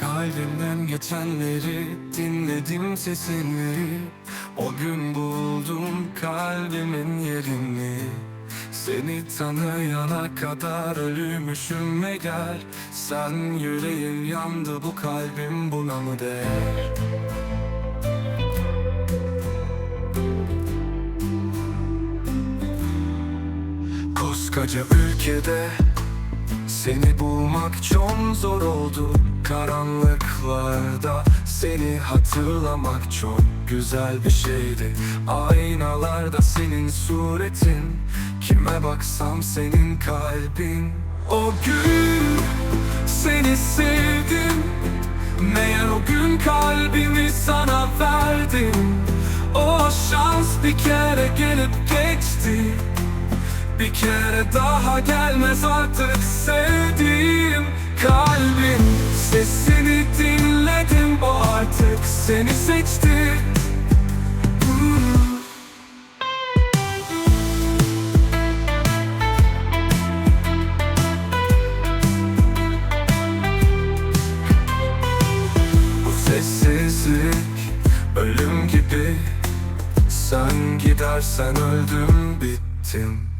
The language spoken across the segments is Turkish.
Kalbimden geçenleri dinledim sesini. O gün buldum kalbimin yerini. Seni tanıyana kadar ölümüşüm gel Sen yüreğim yandı bu kalbim buna mı değer? Koskoca ülkede seni bulmak çok zor oldu. Karanlıklarda seni hatırlamak çok güzel bir şeydi. Aynalarda senin suretin. Kime baksam senin kalbin. O gün seni sevdim. Meğer o gün kalbimi sana verdim. O şans bir kere gelip geçti bir kere daha gelmez artık sevdiğim kalbin. Sesini dinledim o artık seni seçti. Hmm. Bu sessizlik ölüm gibi. Sen gidersen öldüm bittim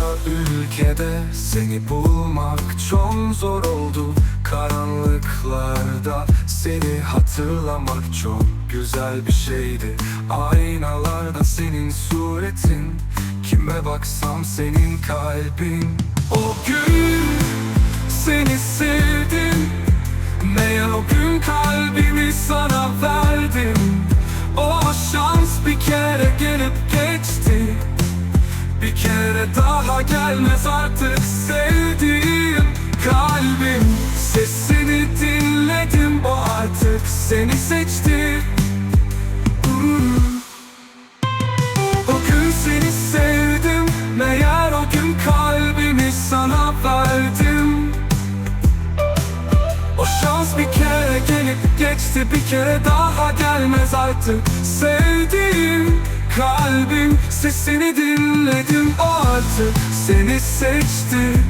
Koskoca ülkede seni bulmak çok zor oldu. Karanlıklarda seni hatırlamak çok güzel bir şeydi. Aynalarda senin suretin Kime baksam senin kalbin. O gün kere daha gelmez artık sevdiğim kalbim. Sesini dinledim o artık seni seçti. O gün seni sevdim Meğer o gün kalbimi sana verdim. O şans bir kere gelip geçti Bir kere daha gelmez artık Sevdiğim kalbim Sesini dinledim o artık. Seni seçti.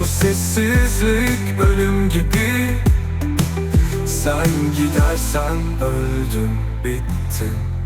Bu sessizlik ölüm gibi. Sen gidersen öldüm bittim